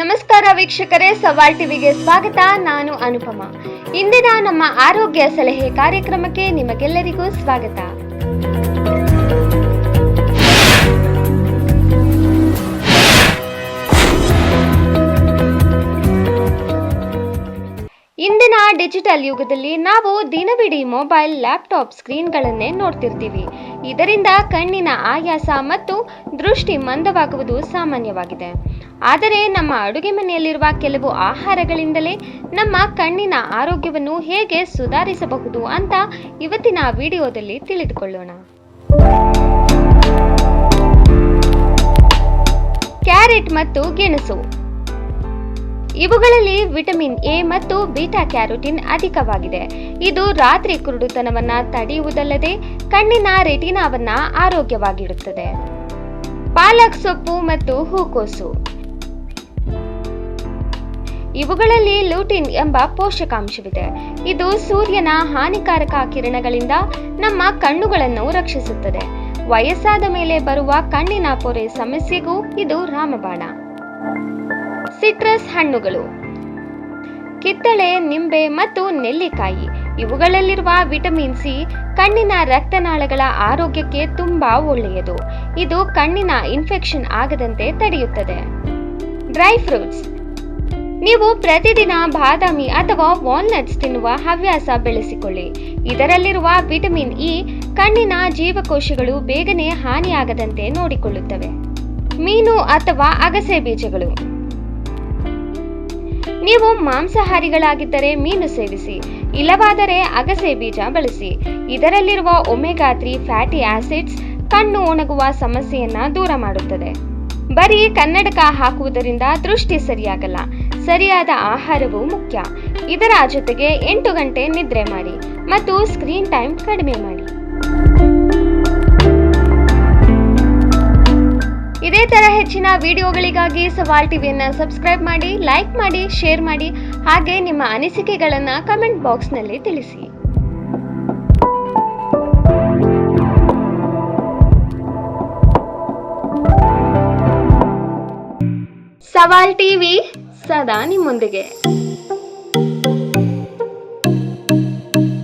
ನಮಸ್ಕಾರ ವೀಕ್ಷಕರೇ, ಸವಾಲ್ ಟಿವಿಗೆ ಸ್ವಾಗತ. ನಾನು ಅನುಪಮ. ಇಂದಿನ ನಮ್ಮ ಆರೋಗ್ಯ ಸಲಹೆ ಕಾರ್ಯಕ್ರಮಕ್ಕೆ ನಿಮಗೆಲ್ಲರಿಗೂ ಸ್ವಾಗತ. ಇಂದಿನ ಡಿಜಿಟಲ್ ಯುಗದಲ್ಲಿ ನಾವು ದಿನವಿಡೀ ಮೊಬೈಲ್, ಲ್ಯಾಪ್ಟಾಪ್ ಸ್ಕ್ರೀನ್ಗಳನ್ನೇ ನೋಡ್ತಿರ್ತೀವಿ. ಇದರಿಂದ ಕಣ್ಣಿನ ಆಯಾಸ ಮತ್ತು ದೃಷ್ಟಿ ಮಂದವಾಗುವುದು ಸಾಮಾನ್ಯವಾಗಿದೆ. ಆದರೆ ನಮ್ಮ ಅಡುಗೆ ಮನೆಯಲ್ಲಿರುವ ಕೆಲವು ಆಹಾರಗಳಿಂದಲೇ ನಮ್ಮ ಕಣ್ಣಿನ ಆರೋಗ್ಯವನ್ನು ಹೇಗೆ ಸುಧಾರಿಸಬಹುದು ಅಂತ ಇವತ್ತಿನ ವಿಡಿಯೋದಲ್ಲಿ ತಿಳಿದುಕೊಳ್ಳೋಣ. ಕ್ಯಾರೆಟ್ ಮತ್ತು ಗೆಣಸು. ಇವುಗಳಲ್ಲಿ ವಿಟಮಿನ್ ಎ ಮತ್ತು ಬೀಟಾ ಕ್ಯಾರೋಟಿನ್ ಅಧಿಕವಾಗಿದೆ. ಇದು ರಾತ್ರಿ ಕುರುಡುತನವನ್ನ ತಡೆಯುವುದಲ್ಲದೆ ಕಣ್ಣಿನ ರೆಟಿನಾವನ್ನ ಆರೋಗ್ಯವಾಗಿಡುತ್ತದೆ. ಪಾಲಕ್ ಸೊಪ್ಪು ಮತ್ತು ಹೂಕೋಸು. ಇವುಗಳಲ್ಲಿ ಲೂಟಿನ್ ಎಂಬ ಪೋಷಕಾಂಶವಿದೆ. ಇದು ಸೂರ್ಯನ ಹಾನಿಕಾರಕ ಕಿರಣಗಳಿಂದ ನಮ್ಮ ಕಣ್ಣುಗಳನ್ನು ರಕ್ಷಿಸುತ್ತದೆ. ವಯಸ್ಸಾದ ಮೇಲೆ ಬರುವ ಕಣ್ಣಿನ ಪೊರೆ ಸಮಸ್ಯೆಗೂ ಇದು ರಾಮಬಾಣ. ಸಿಟ್ರಸ್ ಹಣ್ಣುಗಳು. ಕಿತ್ತಳೆ, ನಿಂಬೆ ಮತ್ತು ನೆಲ್ಲಿಕಾಯಿ. ಇವುಗಳಲ್ಲಿರುವ ವಿಟಮಿನ್ ಸಿ ಕಣ್ಣಿನ ರಕ್ತನಾಳಗಳ ಆರೋಗ್ಯಕ್ಕೆ ತುಂಬಾ ಒಳ್ಳೆಯದು. ಇದು ಕಣ್ಣಿನ ಇನ್ಫೆಕ್ಷನ್ ಆಗದಂತೆ ತಡೆಯುತ್ತದೆ. Dry fruits. ನೀವು ಪ್ರತಿದಿನ ಬಾದಾಮಿ ಅಥವಾ ವಾಲ್ನಟ್ಸ್ ತಿನ್ನುವ ಹವ್ಯಾಸ ಬೆಳೆಸಿಕೊಳ್ಳಿ. ಇದರಲ್ಲಿರುವ ವಿಟಮಿನ್ ಇ ಕಣ್ಣಿನ ಜೀವಕೋಶಗಳು ಬೇಗನೆ ಹಾನಿಯಾಗದಂತೆ ನೋಡಿಕೊಳ್ಳುತ್ತವೆ. ಮೀನು ಅಥವಾ ಅಗಸೆ ಬೀಜಗಳು. ನೀವು ಮಾಂಸಾಹಾರಿಗಳಾಗಿದ್ದರೆ ಮೀನು ಸೇವಿಸಿ, ಇಲ್ಲವಾದರೆ ಅಗಸೆ ಬೀಜ ಬಳಸಿ. ಇದರಲ್ಲಿರುವ ಒಮೆಗಾ ತ್ರೀ ಫ್ಯಾಟಿ ಆಸಿಡ್ಸ್ ಕಣ್ಣು ಒಣಗುವ ಸಮಸ್ಯೆಯನ್ನ ದೂರ ಮಾಡುತ್ತದೆ. ಬರೀ ಕನ್ನಡಕ ಹಾಕುವುದರಿಂದ ದೃಷ್ಟಿ ಸರಿಯಾಗಲ್ಲ. ಸರಿಯಾದ ಆಹಾರವು ಮುಖ್ಯ. ಇದರ ಜೊತೆಗೆ ಎಂಟು ಗಂಟೆ ನಿದ್ರೆ ಮಾಡಿ ಮತ್ತು ಸ್ಕ್ರೀನ್ ಟೈಮ್ ಕಡಿಮೆ ಮಾಡಿ. ಇದೇ ತರ ಹೆಚ್ಚಿನ ವಿಡಿಯೋಗಳಿಗಾಗಿ ಸವಾಲ್ ಟಿವಿಯನ್ನ ಸಬ್ಸ್ಕ್ರೈಬ್ ಮಾಡಿ ಲೈಕ್ ಮಾಡಿ ಶೇರ್ ಮಾಡಿ, ಹಾಗೆ ನಿಮ್ಮ ಅನಿಸಿಕೆಗಳನ್ನ ಕಮೆಂಟ್ ಬಾಕ್ಸ್ನಲ್ಲಿ ತಿಳಿಸಿ. ಸವಾಲ್ ಟಿವಿ ಸದಾ ನಿಮ್ಮೊಂದಿಗೆ.